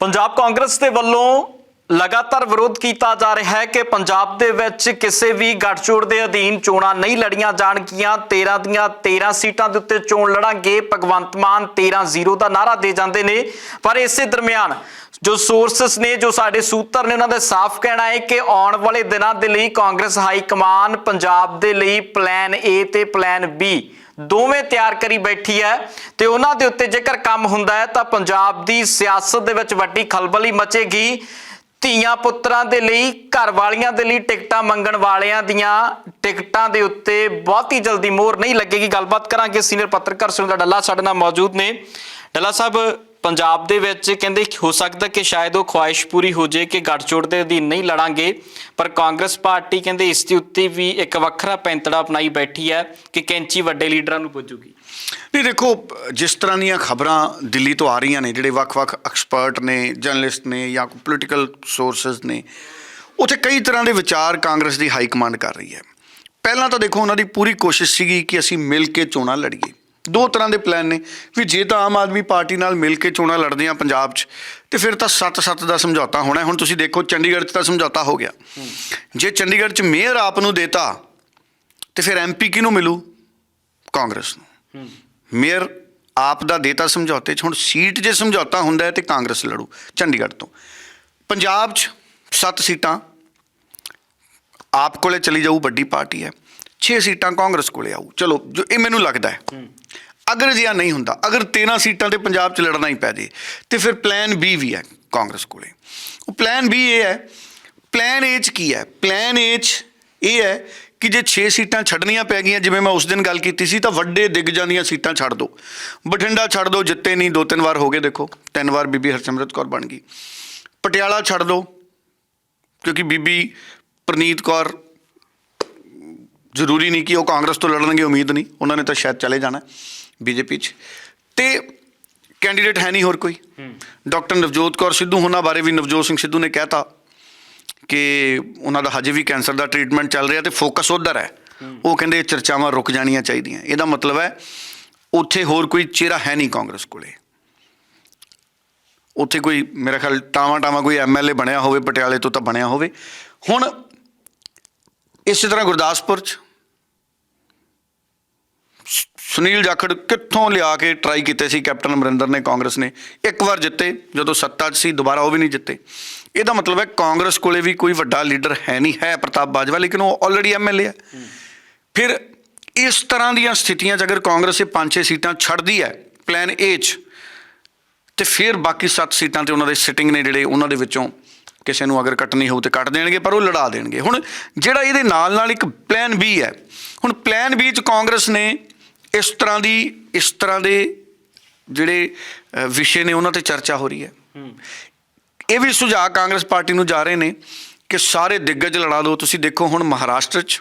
ਪੰਜਾਬ ਕਾਂਗਰਸ ਦੇ ਵੱਲੋਂ ਲਗਾਤਾਰ ਵਿਰੋਧ ਕੀਤਾ ਜਾ ਰਿਹਾ ਹੈ ਕਿ ਪੰਜਾਬ ਦੇ ਵਿੱਚ ਕਿਸੇ ਵੀ ਗੱਠਜੋੜ ਦੇ ਅਧੀਨ ਚੋਣਾਂ ਨਹੀਂ ਲੜੀਆਂ ਜਾਣਗੀਆਂ। 13 ਦੀਆਂ 13 ਸੀਟਾਂ ਦੇ ਉੱਤੇ ਚੋਣ ਲੜਾਂਗੇ। ਭਗਵੰਤ ਮਾਨ 13-0 ਦਾ ਨਾਰਾ ਦੇ ਜਾਂਦੇ ਨੇ। ਪਰ ਇਸੇ ਦਰਮਿਆਨ ਜੋ ਸੋਰਸਸ ਨੇ, ਜੋ ਸਾਡੇ ਸੂਤਰ ਨੇ, ਉਹਨਾਂ ਦਾ ਸਾਫ਼ ਕਹਿਣਾ ਹੈ ਕਿ ਆਉਣ ਵਾਲੇ ਦਿਨਾਂ ਦੇ ਲਈ ਕਾਂਗਰਸ ਹਾਈ ਕਮਾਨ ਪੰਜਾਬ ਦੇ ਲਈ ਪਲਾਨ A ਤੇ ਪਲਾਨ B ਦੋਵੇਂ ਤਿਆਰ ਕਰੀ ਬੈਠੀ ਹੈ ਤੇ ਉਹਨਾਂ ਦੇ ਉੱਤੇ ਜੇਕਰ ਕੰਮ ਹੁੰਦਾ ਹੈ ਤਾਂ ਪੰਜਾਬ ਦੀ ਸਿਆਸਤ ਦੇ ਵਿੱਚ ਵੱਡੀ ਖਲਬਲੀ ਮਚੇਗੀ। ਧੀਆਂ ਪੁੱਤਰਾਂ ਦੇ ਲਈ, ਘਰ ਵਾਲੀਆਂ ਦੇ ਲਈ ਟਿਕਟਾਂ ਮੰਗਣ ਵਾਲਿਆਂ ਦੀਆਂ ਟਿਕਟਾਂ ਦੇ ਉੱਤੇ ਬਹੁਤੀ ਜਲਦੀ ਮੋਹਰ ਨਹੀਂ ਲੱਗੇਗੀ। ਗੱਲਬਾਤ ਕਰਾਂਗੇ ਸੀਨੀਅਰ ਪੱਤਰਕਾਰ ਸੁਰਿੰਦਰ ਡੱਲਾ ਸਾਡੇ ਨਾਲ ਮੌਜੂਦ ਨੇ। ਡੱਲਾ ਸਾਹਿਬ ਪੰਜਾਬ ਦੇ ਵਿੱਚ ਕਹਿੰਦੇ ਹੋ ਸਕਦਾ ਕਿ ਸ਼ਾਇਦ ਉਹ ਖੁਆਇਸ਼ ਪੂਰੀ ਹੋ ਜਾਏ ਕਿ ਗੱਠਜੋੜ ਦੇ ਅਧੀਨ ਨਹੀਂ ਲੜਾਂਗੇ, ਪਰ ਕਾਂਗਰਸ ਪਾਰਟੀ ਕਹਿੰਦੇ ਇਸ ਦੇ ਉੱਤੇ ਵੀ ਇੱਕ ਵੱਖਰਾ ਪੈਂਤੜਾ ਅਪਣਾਈ ਬੈਠੀ ਹੈ ਕਿ ਕੈਂਚੀ ਵੱਡੇ ਲੀਡਰਾਂ ਨੂੰ ਪੁੱਜੂਗੀ। ਨਹੀਂ, ਦੇਖੋ, ਜਿਸ ਤਰ੍ਹਾਂ ਦੀਆਂ ਖਬਰਾਂ ਦਿੱਲੀ ਤੋਂ ਆ ਰਹੀਆਂ ਨੇ, ਜਿਹੜੇ ਵੱਖ-ਵੱਖ ਐਕਸਪਰਟ ਨੇ, ਜਰਨਲਿਸਟ ਨੇ ਜਾਂ ਪੋਲੀਟੀਕਲ ਸੋਰਸਸ ਨੇ, ਉੱਥੇ ਕਈ ਤਰ੍ਹਾਂ ਦੇ ਵਿਚਾਰ ਕਾਂਗਰਸ ਦੀ ਹਾਈ ਕਮਾਂਡ ਕਰ ਰਹੀ ਹੈ। ਪਹਿਲਾਂ ਤਾਂ ਦੇਖੋ, ਉਹਨਾਂ ਦੀ ਪੂਰੀ ਕੋਸ਼ਿਸ਼ ਸੀਗੀ ਕਿ ਅਸੀਂ ਮਿਲ ਕੇ ਚੋਣਾਂ ਲੜੀਏ। ਦੋ ਤਰ੍ਹਾਂ ਦੇ ਪਲਾਨ ਨੇ। ਵੀ ਜੇ ਤਾਂ ਆਮ ਆਦਮੀ ਪਾਰਟੀ ਨਾਲ ਮਿਲ ਕੇ ਚੋਣਾਂ ਲੜਦੇ ਆ ਪੰਜਾਬ 'ਚ ਤੇ ਫਿਰ ਤਾਂ 7-7 ਦਾ ਸਮਝੌਤਾ ਹੋਣਾ। ਹੁਣ ਤੁਸੀਂ ਦੇਖੋ ਚੰਡੀਗੜ੍ਹ 'ਚ ਤਾਂ ਸਮਝੌਤਾ ਹੋ ਗਿਆ। ਜੇ ਚੰਡੀਗੜ੍ਹ 'ਚ ਮੇਅਰ ਆਪ ਨੂੰ ਦੇਤਾ ਤੇ ਫਿਰ ਐਮਪੀ ਕਿਹਨੂੰ ਮਿਲੂ? ਕਾਂਗਰਸ ਨੂੰ। ਮੇਅਰ ਆਪ ਦਾ ਦੇਤਾ ਸਮਝੌਤੇ 'ਚ ਹੁਣ ਸੀਟ ਜੇ ਸਮਝੌਤਾ ਹੁੰਦਾ ਹੈ ਤੇ ਕਾਂਗਰਸ ਲੜੂ ਚੰਡੀਗੜ੍ਹ ਤੋਂ। ਪੰਜਾਬ 'ਚ 7 ਸੀਟਾਂ ਆਪ ਕੋਲੇ ਚਲੀ ਜਾਊ ਵੱਡੀ ਪਾਰਟੀ ਹੈ। 6 ਸੀਟਾਂ ਕਾਂਗਰਸ ਕੋਲੇ ਆਊ। ਚਲੋ ਜੋ ਇਹ ਮੈਨੂੰ ਲੱਗਦਾ ਹੈ। ਅਗਰ ਜਿਆ ਨਹੀਂ ਹੁੰਦਾ ਅਗਰ 13 ਸੀਟਾਂ ਤੇ ਪੰਜਾਬ 'ਚ ਲੜਨਾ ਹੀ ਪੈ ਜੇ ਤੇ ਫਿਰ ਪਲਾਨ B ਵੀ ਹੈ ਕਾਂਗਰਸ ਕੋਲੇ। ਉਹ ਪਲਾਨ B ਇਹ ਹੈ ਪਲਾਨ A 'ਚ ਕੀ ਹੈ? ਪਲਾਨ A 'ਚ ਇਹ ਹੈ ਕਿ ਜੇ 6 ਸੀਟਾਂ ਛੱਡਣੀਆਂ ਪੈ ਗਈਆਂ ਜਿਵੇਂ ਮੈਂ ਉਸ ਦਿਨ ਗੱਲ ਕੀਤੀ ਸੀ ਤਾਂ ਵੱਡੇ ਦਿੱਗਜਾਂ ਦੀਆਂ ਸੀਟਾਂ ਛੱਡ ਦਿਓ ਬਠਿੰਡਾ ਛੱਡ ਦਿਓ ਜਿੱਤੇ ਨਹੀਂ ਦੋ ਤਿੰਨ ਵਾਰ ਹੋ ਗਏ ਦੇਖੋ ਤਿੰਨ ਵਾਰ ਬੀਬੀ ਹਰਸਿਮਰਤ ਕੌਰ ਬਣ ਗਈ। ਪਟਿਆਲਾ ਛੱਡ ਦਿਓ ਕਿਉਂਕਿ ਬੀਬੀ ਪ੍ਰਨੀਤ ਕੌਰ ਜ਼ਰੂਰੀ ਨਹੀਂ ਕਿ ਉਹ ਕਾਂਗਰਸ ਤੋਂ ਲੜਨਗੇ, ਉਮੀਦ ਨਹੀਂ। ਉਹਨਾਂ ਨੇ ਤਾਂ ਸ਼ਾਇਦ ਚਲੇ ਜਾਣਾ ਬੀਜੇਪੀ 'ਚ। ਤੇ ਕੈਂਡੀਡੇਟ ਹੈ ਨਹੀਂ ਹੋਰ ਕੋਈ। ਡਾਕਟਰ ਨਵਜੋਤ ਕੌਰ ਸਿੱਧੂ, ਉਹਨਾਂ ਬਾਰੇ ਵੀ ਨਵਜੋਤ ਸਿੰਘ ਸਿੱਧੂ ਨੇ ਕਹਿਤਾ ਕਿ ਉਹਨਾਂ ਦਾ ਹਜੇ ਵੀ ਕੈਂਸਰ ਦਾ ਟ੍ਰੀਟਮੈਂਟ ਚੱਲ ਰਿਹਾ ਤੇ ਫੋਕਸ ਉਧਰ ਹੈ। ਉਹ ਕਹਿੰਦੇ ਚਰਚਾਵਾਂ ਰੁਕ ਜਾਣੀਆਂ ਚਾਹੀਦੀਆਂ। ਇਹਦਾ ਮਤਲਬ ਹੈ ਉੱਥੇ ਹੋਰ ਕੋਈ ਚਿਹਰਾ ਹੈ ਨਹੀਂ ਕਾਂਗਰਸ ਕੋਲੇ। ਉੱਥੇ ਕੋਈ ਮੇਰਾ ਖਿਆਲ ਟਾਵਾਂ ਟਾਵਾਂ ਕੋਈ ਐਮਐਲਏ ਬਣਿਆ ਹੋਵੇ, ਪਟਿਆਲੇ ਤੋਂ ਤਾਂ ਬਣਿਆ ਹੋਵੇ। ਹੁਣ ਇਸੇ ਤਰ੍ਹਾਂ ਗੁਰਦਾਸਪੁਰ ਚ। ਸੁਨੀਲ ਜਾਖੜ ਕਿੱਥੋਂ ਲਿਆ ਕੇ ਟਰਾਈ ਕੀਤੇ ਸੀ? ਕੈਪਟਨ ਅਮਰਿੰਦਰ ਨੇ, ਕਾਂਗਰਸ ਨੇ। ਇੱਕ ਵਾਰ ਜਿੱਤੇ, ਜਦੋਂ ਸੱਤਾ 'ਚ ਸੀ, ਦੁਬਾਰਾ ਉਹ ਵੀ ਨਹੀਂ ਜਿੱਤੇ। ਇਹਦਾ ਮਤਲਬ ਹੈ ਕਾਂਗਰਸ ਕੋਲੇ ਵੀ ਕੋਈ ਵੱਡਾ ਲੀਡਰ ਹੈ ਨਹੀਂ, ਹੈ ਪ੍ਰਤਾਪ ਬਾਜਵਾ, ਲੇਕਿਨ ਉਹ ਆਲਰੇਡੀ ਐਮਐਲਏ ਹੈ। ਫਿਰ ਇਸ ਤਰ੍ਹਾਂ ਦੀਆਂ ਸਥਿਤੀਆਂ 'ਚ ਅਗਰ ਕਾਂਗਰਸ ਇਹ ਪੰਜ ਛੇ ਸੀਟਾਂ ਛੱਡਦੀ ਹੈ ਪਲਾਨ ਏ 'ਚ, ਤੇ ਫਿਰ ਬਾਕੀ 7 ਸੀਟਾਂ ਤੇ ਉਹਨਾਂ ਦੇ ਸਿਟਿੰਗ ਨੇ ਜਿਹੜੇ, ਉਹਨਾਂ ਦੇ ਵਿੱਚੋਂ ਕਿਸੇ ਨੂੰ ਅਗਰ ਕੱਟਣੀ ਹੋਊ ਤੇ ਕੱਟ ਦੇਣਗੇ ਪਰ ਉਹ ਲੜਾ ਦੇਣਗੇ। ਹੁਣ ਜਿਹੜਾ ਇਹਦੇ ਨਾਲ ਨਾਲ ਇੱਕ ਪਲਾਨ ਬੀ ਹੈ ਹੁਣ ਪਲਾਨ ਬੀ ਚ ਕਾਂਗਰਸ ਨੇ ਇਸ ਤਰ੍ਹਾਂ ਦੀ ਇਸ ਤਰ੍ਹਾਂ ਦੇ ਜਿਹੜੇ ਵਿਸ਼ੇ ਨੇ ਉਹਨਾਂ ਤੇ ਚਰਚਾ ਹੋ ਰਹੀ ਹੈ। ਇਹ ਵੀ ਸੁਝਾਅ ਕਾਂਗਰਸ ਪਾਰਟੀ ਨੂੰ ਜਾ ਰਹੇ ਨੇ ਕਿ ਸਾਰੇ ਦਿੱਗਜ ਲੜਾ ਦਿਓ ਤੁਸੀਂ ਦੇਖੋ ਹੁਣ ਮਹਾਰਾਸ਼ਟਰ ਚ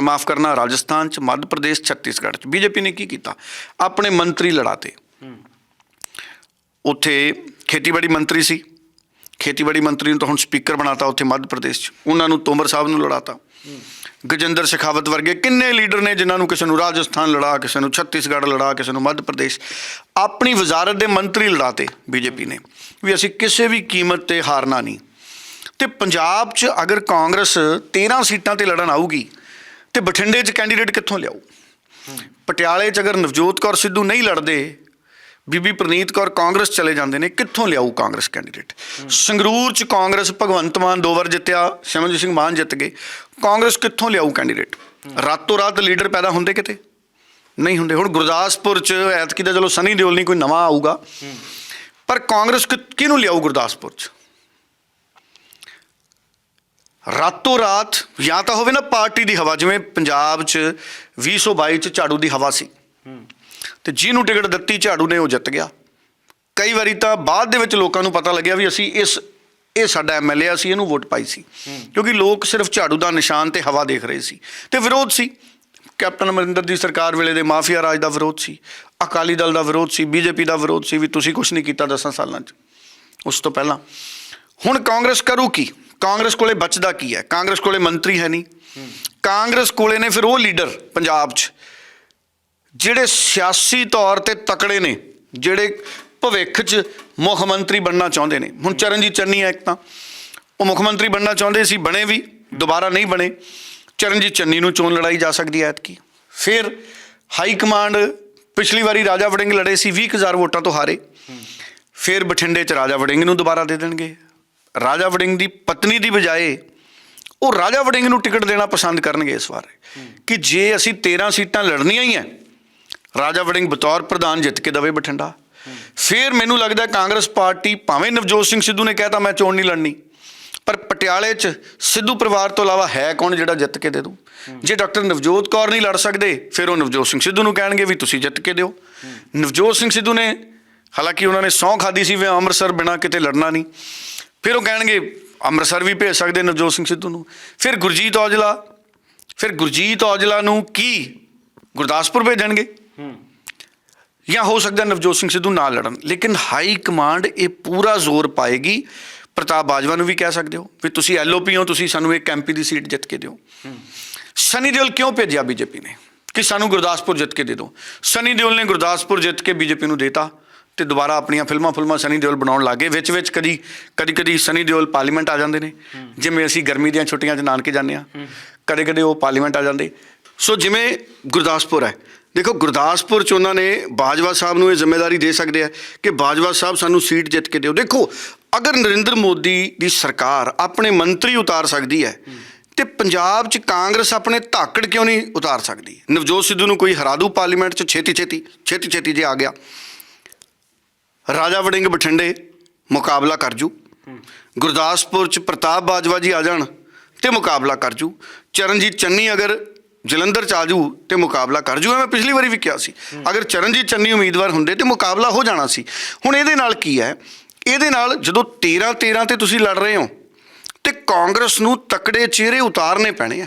ਮਾਫ ਕਰਨਾ ਰਾਜਸਥਾਨ ਚ ਮੱਧ ਪ੍ਰਦੇਸ਼ ਛੱਤੀਸਗੜ੍ਹ ਚ। ਬੀਜੇਪੀ ਨੇ ਕੀ ਕੀਤਾ? ਆਪਣੇ ਮੰਤਰੀ ਲੜਾਤੇ। ਉੱਥੇ ਖੇਤੀਬਾੜੀ ਮੰਤਰੀ ਸੀ। ਖੇਤੀਬਾੜੀ ਮੰਤਰੀ ਨੂੰ ਤਾਂ ਹੁਣ ਸਪੀਕਰ ਬਣਾਤਾ ਉੱਥੇ ਮੱਧ ਪ੍ਰਦੇਸ਼ 'ਚ। ਉਹਨਾਂ ਨੂੰ ਤੋਮਰ ਸਾਹਿਬ ਨੂੰ ਲੜਾਤਾ। ਗਜਿੰਦਰ ਸ਼ੇਖਾਵਤ ਵਰਗੇ ਕਿੰਨੇ ਲੀਡਰ ਨੇ ਜਿਨ੍ਹਾਂ ਨੂੰ ਕਿਸੇ ਨੂੰ ਰਾਜਸਥਾਨ ਲੜਾ, ਕਿਸੇ ਨੂੰ ਛੱਤੀਸਗੜ੍ਹ ਲੜਾ, ਕਿਸੇ ਨੂੰ ਮੱਧ ਪ੍ਰਦੇਸ਼। ਆਪਣੀ ਵਜ਼ਾਰਤ ਦੇ ਮੰਤਰੀ ਲੜਾਤੇ ਬੀਜੇਪੀ ਨੇ। ਵੀ ਅਸੀਂ ਕਿਸੇ ਵੀ ਕੀਮਤ ਤੇ ਹਾਰਨਾ ਨਹੀਂ। ਤੇ ਪੰਜਾਬ 'ਚ ਅਗਰ ਕਾਂਗਰਸ 13 ਸੀਟਾਂ ਤੇ ਲੜਨ ਆਊਗੀ, ਤੇ ਬਠਿੰਡੇ 'ਚ ਕੈਂਡੀਡੇਟ ਕਿੱਥੋਂ ਲਿਆਊ? ਪਟਿਆਲੇ 'ਚ ਅਗਰ ਨਵਜੋਤ ਕੌਰ ਸਿੱਧੂ ਨਹੀਂ ਲੜਦੇ ਬੀਬੀ ਪ੍ਰਨੀਤ ਕੌਰ, ਕਾਂਗਰਸ ਚਲੇ ਜਾਂਦੇ ਨੇ, ਕਿੱਥੋਂ ਲਿਆਊ ਕਾਂਗਰਸ ਕੈਂਡੀਡੇਟ ਸੰਗਰੂਰ 'ਚ ਕਾਂਗਰਸ ਭਗਵੰਤ ਮਾਨ ਦੋ ਵਾਰ ਜਿੱਤਿਆ ਸਿਮਰਜੀਤ ਸਿੰਘ ਮਾਨ ਜਿੱਤ ਗਏ। ਕਾਂਗਰਸ ਕਿੱਥੋਂ ਲਿਆਊ ਕੈਂਡੀਡੇਟ ਰਾਤੋਂ ਰਾਤ ਲੀਡਰ ਪੈਦਾ ਹੁੰਦੇ ਕਿਤੇ? ਨਹੀਂ ਹੁੰਦੇ। ਹੁਣ ਗੁਰਦਾਸਪੁਰ 'ਚ ਐਤਕੀ ਦਾ ਚਲੋ ਸਨੀ ਦਿਓਲ ਨਹੀਂ ਕੋਈ ਨਵਾਂ ਆਊਗਾ। ਪਰ ਕਾਂਗਰਸ ਕਿ- ਕਿਹਨੂੰ ਲਿਆਊ ਗੁਰਦਾਸਪੁਰ 'ਚ? ਰਾਤੋਂ ਰਾਤ ਜਾਂ ਤਾਂ ਹੋਵੇ ਨਾ ਪਾਰਟੀ ਦੀ ਹਵਾ, ਜਿਵੇਂ ਪੰਜਾਬ 'ਚ 2022 'ਚ ਝਾੜੂ ਦੀ ਹਵਾ ਸੀ। ਤੇ ਜਿਹਨੂੰ ਟਿਕਟ ਦਿੱਤੀ, ਝਾੜੂ ਨੇ ਉਹ ਜਿੱਤ ਗਿਆ। ਕਈ ਵਾਰੀ ਤਾਂ ਬਾਅਦ ਦੇ ਵਿੱਚ ਲੋਕਾਂ ਨੂੰ ਪਤਾ ਲੱਗਿਆ ਵੀ ਅਸੀਂ ਇਸ, ਇਹ ਸਾਡਾ ਐਮਐਲਏ ਅਸੀਂ ਇਹਨੂੰ ਵੋਟ ਪਾਈ ਸੀ। ਕਿਉਂਕਿ ਲੋਕ ਸਿਰਫ ਝਾੜੂ ਦਾ ਨਿਸ਼ਾਨ ਤੇ ਹਵਾ ਦੇਖ ਰਹੇ ਸੀ। ਤੇ ਵਿਰੋਧ ਸੀ। ਕੈਪਟਨ ਅਮਰਿੰਦਰ ਦੀ ਸਰਕਾਰ ਵੇਲੇ ਦੇ ਮਾਫੀਆ ਰਾਜ ਦਾ ਵਿਰੋਧ ਸੀ। ਅਕਾਲੀ ਦਲ ਦਾ ਵਿਰੋਧ ਸੀ, ਬੀਜੇਪੀ ਦਾ ਵਿਰੋਧ ਸੀ ਵੀ ਤੁਸੀਂ ਕੁਝ ਨਹੀਂ ਕੀਤਾ 10 ਸਾਲਾਂ 'ਚ। ਉਸ ਤੋਂ ਪਹਿਲਾਂ। ਹੁਣ ਕਾਂਗਰਸ ਕਰੂ ਕੀ? ਕਾਂਗਰਸ ਕੋਲੇ ਬਚਦਾ ਕੀ ਹੈ? ਕਾਂਗਰਸ ਕੋਲੇ ਮੰਤਰੀ ਹੈ ਨਹੀਂ। ਕਾਂਗਰਸ ਕੋਲੇ ਨੇ ਫਿਰ ਉਹ ਲੀਡਰ ਪੰਜਾਬ 'ਚ। ਜਿਹੜੇ ਸਿਆਸੀ ਤੌਰ ਤੇ ਤਕੜੇ ਨੇ, ਜਿਹੜੇ ਭਵਿੱਖ 'ਚ ਮੁੱਖ ਮੰਤਰੀ ਬਣਨਾ ਚਾਹੁੰਦੇ ਨੇ। ਹੁਣ ਚਰਨਜੀਤ ਚੰਨੀ ਹੈ ਇੱਕ ਤਾਂ। ਉਹ ਮੁੱਖ ਮੰਤਰੀ ਬਣਨਾ ਚਾਹੁੰਦੇ ਸੀ, ਬਣੇ ਵੀ, ਦੁਬਾਰਾ ਨਹੀਂ ਬਣੇ। ਚਰਨਜੀਤ ਚੰਨੀ ਨੂੰ ਚੋਣ ਲੜਾਈ ਜਾ ਸਕਦੀ ਹੈ ਐਤਕੀ। ਫਿਰ ਹਾਈ ਕਮਾਂਡ ਪਿਛਲੀ ਵਾਰੀ ਰਾਜਾ ਵੜਿੰਗ ਲੜੇ ਸੀ 20000 ਵੋਟਾਂ ਤੋਂ ਹਾਰੇ। ਫਿਰ ਬਠਿੰਡੇ 'ਚ ਰਾਜਾ ਵੜਿੰਗ ਨੂੰ ਦੁਬਾਰਾ ਦੇ ਦੇਣਗੇ। ਰਾਜਾ ਵੜਿੰਗ ਦੀ ਪਤਨੀ ਦੀ ਬਜਾਏ ਉਹ ਰਾਜਾ ਵੜਿੰਗ ਨੂੰ ਟਿਕਟ ਦੇਣਾ ਪਸੰਦ ਕਰਨਗੇ ਇਸ ਵਾਰ। ਕਿ ਜੇ ਅਸੀਂ 13 ਸੀਟਾਂ ਲੜਨੀਆਂ ਹੀ ਐ ਰਾਜਾ ਵੜਿੰਗ ਬਤੌਰ ਪ੍ਰਧਾਨ ਜਿੱਤ ਕੇ ਦਵੇ ਬਠਿੰਡਾ। ਫਿਰ ਮੈਨੂੰ ਲੱਗਦਾ ਕਾਂਗਰਸ ਪਾਰਟੀ ਭਾਵੇਂ ਨਵਜੋਤ ਸਿੰਘ ਸਿੱਧੂ ਨੇ ਕਹਿਤਾ ਮੈਂ ਚੋਣ ਨਹੀਂ ਲੜਨੀ। ਪਰ ਪਟਿਆਲੇ 'ਚ ਸਿੱਧੂ ਪਰਿਵਾਰ ਤੋਂ ਇਲਾਵਾ ਹੈ ਕੌਣ ਜਿਹੜਾ ਜਿੱਤ ਕੇ ਦੇ ਦੂ ਜੇ ਡਾਕਟਰ ਨਵਜੋਤ ਕੌਰ ਨਹੀਂ ਲੜ ਸਕਦੇ, ਫਿਰ ਉਹ ਨਵਜੋਤ ਸਿੰਘ ਸਿੱਧੂ ਨੂੰ ਕਹਿਣਗੇ ਵੀ ਤੁਸੀਂ ਜਿੱਤ ਕੇ ਦਿਓ। ਨਵਜੋਤ ਸਿੰਘ ਸਿੱਧੂ ਨੇ, ਹਾਲਾਂਕਿ ਉਹਨਾਂ ਨੇ ਸਹੁੰ ਖਾਦੀ ਸੀ ਵੀ ਅੰਮ੍ਰਿਤਸਰ ਬਿਨਾ ਕਿਤੇ ਲੜਨਾ ਨਹੀਂ, ਫਿਰ ਉਹ ਕਹਿਣਗੇ ਅੰਮ੍ਰਿਤਸਰ ਵੀ ਭੇਜ ਸਕਦੇ ਨਵਜੋਤ ਸਿੰਘ ਸਿੱਧੂ ਨੂੰ। ਫਿਰ ਗੁਰਜੀਤ ਔਜਲਾ, ਫਿਰ ਗੁਰਜੀਤ ਔਜਲਾ ਨੂੰ ਕੀ ਗੁਰਦਾਸਪੁਰ ਭੇਜਣਗੇ? ਜਾਂ ਹੋ ਸਕਦਾ ਨਵਜੋਤ ਸਿੰਘ ਸਿੱਧੂ ਨਾ ਲੜਨ। ਲੇਕਿਨ ਹਾਈ ਕਮਾਂਡ ਇਹ ਪੂਰਾ ਜ਼ੋਰ ਪਾਏਗੀ। ਪ੍ਰਤਾਪ ਬਾਜਵਾ ਨੂੰ ਵੀ ਕਹਿ ਸਕਦੇ ਹੋ ਵੀ ਤੁਸੀਂ ਐਲਓਪੀ ਹੋ, ਤੁਸੀਂ ਸਾਨੂੰ ਇੱਕ ਐਮਪੀ ਦੀ ਸੀਟ ਜਿੱਤ ਕੇ ਦਿਓ। ਸਨੀ ਦਿਓਲ ਕਿਉਂ ਭੇਜਿਆ ਬੀਜੇਪੀ ਨੇ? ਕਿ ਸਾਨੂੰ ਗੁਰਦਾਸਪੁਰ ਜਿੱਤ ਕੇ ਦੇ ਦਿਓ। ਸਨੀ ਦਿਓਲ ਨੇ ਗੁਰਦਾਸਪੁਰ ਜਿੱਤ ਕੇ ਬੀਜੇਪੀ ਨੂੰ ਦੇਤਾ ਤੇ ਦੁਬਾਰਾ ਆਪਣੀਆਂ ਫਿਲਮਾਂ ਫਿਲਮਾਂ ਸਨੀ ਦਿਓਲ ਬਣਾਉਣ ਲੱਗੇ, ਵਿੱਚ ਵਿੱਚ ਕਦੀ ਕਦੀ ਕਦੀ ਸਨੀ ਦਿਓਲ ਪਾਰਲੀਮੈਂਟ ਆ ਜਾਂਦੇ ਨੇ। ਜਿਵੇਂ ਅਸੀਂ ਗਰਮੀ ਦੀਆਂ ਛੁੱਟੀਆਂ 'ਚ ਨਾਨਕੇ ਜਾਂਦੇ ਆ ਕਦੇ ਕਦੇ ਉਹ ਪਾਰਲੀਮੈਂਟ ਆ ਜਾਂਦੇ। ਸੋ ਜਿਵੇਂ ਗੁਰਦਾਸਪੁਰ ਹੈ ਦੇਖੋ, ਗੁਰਦਾਸਪੁਰ ਚ ਉਹਨਾਂ ਨੇ ਬਾਜਵਾ ਸਾਹਿਬ ਨੂੰ ਇਹ ਜ਼ਿੰਮੇਵਾਰੀ ਦੇ ਸਕਦੇ ਆ ਕਿ ਬਾਜਵਾ ਸਾਹਿਬ ਸਾਨੂੰ ਸੀਟ ਜਿੱਤ ਕੇ ਦਿਓ। ਦੇਖੋ, ਅਗਰ ਨਰਿੰਦਰ ਮੋਦੀ ਦੀ ਸਰਕਾਰ ਆਪਣੇ ਮੰਤਰੀ ਉਤਾਰ ਸਕਦੀ ਹੈ ਤੇ ਪੰਜਾਬ ਚ ਕਾਂਗਰਸ ਆਪਣੇ ਧਾਕੜ ਕਿਉਂ ਨਹੀਂ ਉਤਾਰ ਸਕਦੀ? ਨਵਜੋਤ ਸਿੱਧੂ ਨੂੰ ਕੋਈ ਹਰਾ ਦੂ ਪਾਰਲੀਮੈਂਟ ਚ ਛੇਤੀ ਛੇਤੀ ਛੇਤੀ ਛੇਤੀ ਜੇ ਆ ਗਿਆ। ਰਾਜਾ ਵੜਿੰਗ ਬਠਿੰਡੇ ਮੁਕਾਬਲਾ ਕਰ ਜੂ। ਗੁਰਦਾਸਪੁਰ ਚ ਪ੍ਰਤਾਪ ਬਾਜਵਾ ਜੀ ਆ ਜਾਣ ਤੇ ਮੁਕਾਬਲਾ ਕਰ ਜੂ। ਚਰਨਜੀਤ ਚੰਨੀ ਅਗਰ ਜਲੰਧਰ ਚ ਆ ਜੂ ਤੇ ਮੁਕਾਬਲਾ ਕਰ ਜੂ ਮੈਂ ਪਿਛਲੀ ਵਾਰੀ ਵੀ ਕਿਹਾ ਸੀ ਅਗਰ ਚਰਨਜੀਤ ਚੰਨੀ ਉਮੀਦਵਾਰ ਹੁੰਦੇ ਤੇ ਮੁਕਾਬਲਾ ਹੋ ਜਾਣਾ ਸੀ। ਹੁਣ ਇਹਦੇ ਨਾਲ ਕੀ ਹੈ? ਇਹਦੇ ਨਾਲ ਜਦੋਂ 13 13 ਤੇ ਤੁਸੀਂ ਲੜ ਰਹੇ ਹੋ ਤੇ ਕਾਂਗਰਸ ਨੂੰ ਤਕੜੇ ਚਿਹਰੇ ਉਤਾਰਨੇ ਪੈਣੇ ਆ।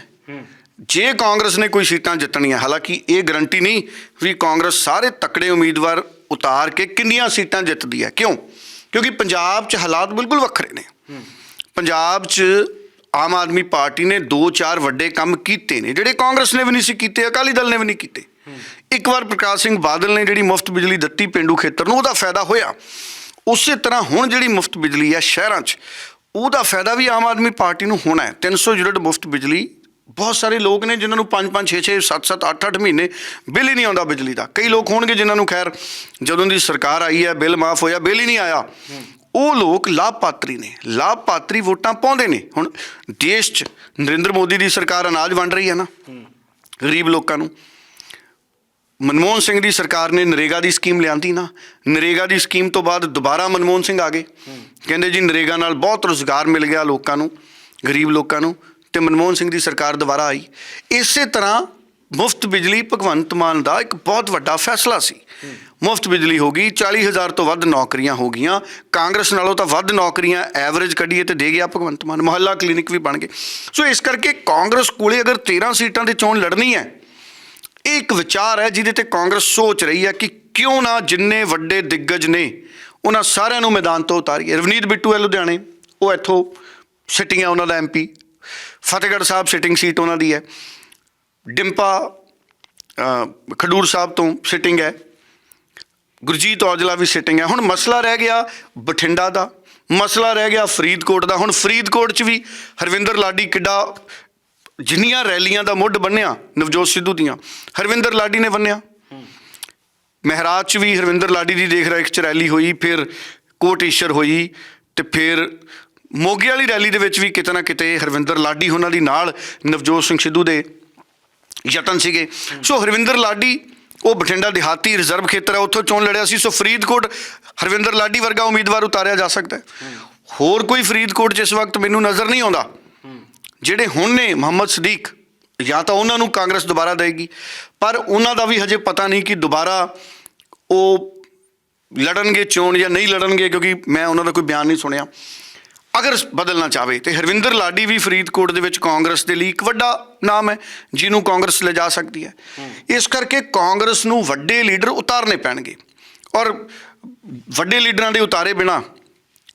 ਜੇ ਕਾਂਗਰਸ ਨੇ ਕੋਈ ਸੀਟਾਂ ਜਿੱਤਣੀਆਂ ਹਾਲਾਂਕਿ ਇਹ ਗਰੰਟੀ ਨਹੀਂ ਵੀ ਕਾਂਗਰਸ ਸਾਰੇ ਤਕੜੇ ਉਮੀਦਵਾਰ ਉਤਾਰ ਕੇ ਕਿੰਨੀਆਂ ਸੀਟਾਂ ਜਿੱਤਦੀ ਹੈ। ਕਿਉਂ? ਕਿਉਂਕਿ ਪੰਜਾਬ 'ਚ ਹਾਲਾਤ ਬਿਲਕੁਲ ਵੱਖਰੇ ਨੇ। ਪੰਜਾਬ 'ਚ ਆਮ ਆਦਮੀ ਪਾਰਟੀ ਨੇ ਦੋ ਚਾਰ ਵੱਡੇ ਕੰਮ ਕੀਤੇ ਨੇ, ਜਿਹੜੇ ਕਾਂਗਰਸ ਨੇ ਵੀ ਨਹੀਂ ਸੀ ਕੀਤੇ, ਅਕਾਲੀ ਦਲ ਨੇ ਵੀ ਨਹੀਂ ਕੀਤੇ। ਇੱਕ ਵਾਰ ਪ੍ਰਕਾਸ਼ ਸਿੰਘ ਬਾਦਲ ਨੇ ਜਿਹੜੀ ਮੁਫਤ ਬਿਜਲੀ ਦਿੱਤੀ ਪਿੰਡੂ ਖੇਤਰ ਨੂੰ, ਉਹਦਾ ਫਾਇਦਾ ਹੋਇਆ। ਉਸੇ ਤਰ੍ਹਾਂ ਹੁਣ ਜਿਹੜੀ ਮੁਫਤ ਬਿਜਲੀ ਹੈ ਸ਼ਹਿਰਾਂ 'ਚ, ਉਹਦਾ ਫਾਇਦਾ ਵੀ ਆਮ ਆਦਮੀ ਪਾਰਟੀ ਨੂੰ ਹੋਣਾ ਹੈ। 300 ਯੂਨਿਟ ਮੁਫਤ ਬਿਜਲੀ, ਬਹੁਤ ਸਾਰੇ ਲੋਕ ਨੇ ਜਿਨ੍ਹਾਂ ਨੂੰ 5 5 6 6 7 7 8 8 ਮਹੀਨੇ ਬਿੱਲ ਹੀ ਨਹੀਂ ਆਉਂਦਾ ਬਿਜਲੀ ਦਾ। ਕਈ ਲੋਕ ਹੋਣਗੇ ਜਿਨ੍ਹਾਂ ਨੂੰ ਖੈਰ ਜਦੋਂ ਦੀ ਸਰਕਾਰ ਆਈ ਹੈ, ਬਿੱਲ ਮਾਫ ਹੋਇਆ, ਬਿੱਲ ਹੀ ਨਹੀਂ ਆਇਆ। ਉਹ ਲੋਕ ਲਾਭਪਾਤਰੀ ਨੇ, ਲਾਭਪਾਤਰੀ ਵੋਟਾਂ ਪਾਉਂਦੇ ਨੇ। ਹੁਣ ਦੇਸ਼ 'ਚ ਨਰਿੰਦਰ ਮੋਦੀ ਦੀ ਸਰਕਾਰ ਅਨਾਜ ਵੰਡ ਰਹੀ ਹੈ ਨਾ, ਗਰੀਬ ਲੋਕਾਂ ਨੂੰ। ਮਨਮੋਹਨ ਸਿੰਘ ਦੀ ਸਰਕਾਰ ਨੇ ਨਰੇਗਾ ਦੀ ਸਕੀਮ ਲਿਆਂਦੀ ਨਾ, ਨਰੇਗਾ ਦੀ ਸਕੀਮ ਤੋਂ ਬਾਅਦ ਦੁਬਾਰਾ ਮਨਮੋਹਨ ਸਿੰਘ ਆ ਗਏ। ਕਹਿੰਦੇ ਜੀ ਨਰੇਗਾ ਨਾਲ ਬਹੁਤ ਰੋਜ਼ਗਾਰ ਮਿਲ ਗਿਆ ਲੋਕਾਂ ਨੂੰ, ਗਰੀਬ ਲੋਕਾਂ ਨੂੰ, ਤੇ ਮਨਮੋਹਨ ਸਿੰਘ ਦੀ ਸਰਕਾਰ ਦੁਬਾਰਾ ਆਈ। ਇਸੇ ਤਰ੍ਹਾਂ ਮੁਫਤ ਬਿਜਲੀ ਭਗਵੰਤ ਮਾਨ ਦਾ ਇੱਕ ਬਹੁਤ ਵੱਡਾ ਫੈਸਲਾ ਸੀ। ਮੁਫਤ ਬਿਜਲੀ ਹੋ ਗਈ 40000 ਤੋਂ ਵੱਧ ਨੌਕਰੀਆਂ ਹੋ ਗਈਆਂ। ਕਾਂਗਰਸ ਨਾਲੋਂ ਤਾਂ ਵੱਧ ਨੌਕਰੀਆਂ ਐਵਰੇਜ ਕੱਢੀਏ ਤੇ ਦੇ ਗਿਆ ਭਗਵੰਤ ਮਾਨ। ਮੁਹੱਲਾ ਕਲੀਨਿਕ ਵੀ ਬਣ ਗਏ। ਸੋ ਇਸ ਕਰਕੇ ਕਾਂਗਰਸ ਕੋਲੇ ਅਗਰ 13 ਸੀਟਾਂ ਤੇ ਚੋਣ ਲੜਨੀ ਹੈ, ਇਹ ਇੱਕ ਵਿਚਾਰ ਹੈ ਜਿਹਦੇ ਤੇ ਕਾਂਗਰਸ ਸੋਚ ਰਹੀ ਹੈ ਕਿ ਕਿਉਂ ਨਾ ਜਿੰਨੇ ਵੱਡੇ ਦਿੱਗਜ ਨੇ, ਉਹਨਾਂ ਸਾਰਿਆਂ ਨੂੰ ਮੈਦਾਨ ਤੋਂ ਉਤਾਰੀਏ। ਰਵਨੀਤ ਬਿੱਟੂ ਹੈ ਲੁਧਿਆਣੇ, ਉਹ ਇੱਥੋਂ ਸਿਟਿੰਗ ਹੈ ਉਹਨਾਂ ਦਾ MP Fatehgarh Sahib sitting seat ਉਹਨਾਂ ਦੀ ਹੈ। ਡਿੰਪਾ ਖਡੂਰ ਸਾਹਿਬ ਤੋਂ ਸਿਟਿੰਗ ਹੈ। ਗੁਰਜੀਤ ਔਜਲਾ ਵੀ ਸਿਟਿੰਗ ਹੈ। ਹੁਣ ਮਸਲਾ ਰਹਿ ਗਿਆ ਬਠਿੰਡਾ ਦਾ। ਮਸਲਾ ਰਹਿ ਗਿਆ ਫਰੀਦਕੋਟ ਦਾ। ਹੁਣ ਫਰੀਦਕੋਟ 'ਚ ਵੀ ਹਰਵਿੰਦਰ ਲਾਡੀ ਕਿੱਡਾ, ਜਿੰਨੀਆਂ ਰੈਲੀਆਂ ਦਾ ਮੁੱਢ ਬੰਨਿਆ, ਨਵਜੋਤ ਸਿੱਧੂ ਦੀਆਂ, ਹਰਵਿੰਦਰ ਲਾਡੀ ਨੇ ਬੰਨਿਆ। ਮਹਿਰਾਜ 'ਚ ਵੀ ਹਰਵਿੰਦਰ ਲਾਡੀ ਦੀ ਦੇਖ ਰੇਖ 'ਚ ਰੈਲੀ ਹੋਈ, ਫਿਰ ਕੋਟ ਈਸ਼ਰ ਹੋਈ, ਤੇ ਫਿਰ ਮੋਗੇ ਵਾਲੀ ਰੈਲੀ ਦੇ ਵਿੱਚ ਵੀ ਕਿਤੇ ਨਾ ਕਿਤੇ ਹਰਵਿੰਦਰ ਲਾਡੀ ਉਹਨਾਂ ਦੀ ਨਾਲ, ਨਵਜੋਤ ਸਿੰਘ ਸਿੱਧੂ ਦੇ ਯਤਨ ਸੀਗੇ। ਸੋ ਹਰਵਿੰਦਰ ਲਾਡੀ, ਉਹ ਬਠਿੰਡਾ ਦਿਹਾਤੀ ਰਿਜ਼ਰਵ ਖੇਤਰ ਹੈ, ਉੱਥੋਂ ਚੋਣ ਲੜਿਆ ਸੀ। ਸੋ ਫਰੀਦਕੋਟ ਹਰਵਿੰਦਰ ਲਾਡੀ ਵਰਗਾ ਉਮੀਦਵਾਰ ਉਤਾਰਿਆ ਜਾ ਸਕਦਾ ਹੈ। ਹੋਰ ਕੋਈ ਫਰੀਦਕੋਟ 'ਚ ਇਸ ਵਕਤ ਮੈਨੂੰ ਨਜ਼ਰ ਨਹੀਂ ਆਉਂਦਾ। ਜਿਹੜੇ ਹੁਣ ਨੇ ਮੁਹੰਮਦ ਸਦੀਕ, ਜਾਂ ਤਾਂ ਉਹਨਾਂ ਨੂੰ ਕਾਂਗਰਸ ਦੁਬਾਰਾ ਦੇਗੀ। ਪਰ ਉਹਨਾਂ ਦਾ ਵੀ ਹਜੇ ਪਤਾ ਨਹੀਂ ਕਿ ਦੁਬਾਰਾ ਉਹ ਲੜਨਗੇ ਚੋਣ ਜਾਂ ਨਹੀਂ ਲੜਨਗੇ, ਕਿਉਂਕਿ ਮੈਂ ਉਹਨਾਂ ਦਾ ਕੋਈ ਬਿਆਨ ਨਹੀਂ ਸੁਣਿਆ। ਅਗਰ ਬਦਲਣਾ ਚਾਹਵੇ ਤੇ ਹਰਵਿੰਦਰ ਲਾਡੀ ਵੀ ਫਰੀਦਕੋਟ ਦੇ ਵਿੱਚ ਕਾਂਗਰਸ ਦੇ ਲਈ ਇੱਕ ਵੱਡਾ ਨਾਮ ਹੈ, ਜਿਹਨੂੰ ਕਾਂਗਰਸ ਲਿਜਾ ਸਕਦੀ ਹੈ। ਇਸ ਕਰਕੇ ਕਾਂਗਰਸ ਨੂੰ ਵੱਡੇ ਲੀਡਰ ਉਤਾਰਨੇ ਪੈਣਗੇ। ਔਰ ਵੱਡੇ ਲੀਡਰਾਂ ਦੇ ਉਤਾਰੇ ਬਿਨਾ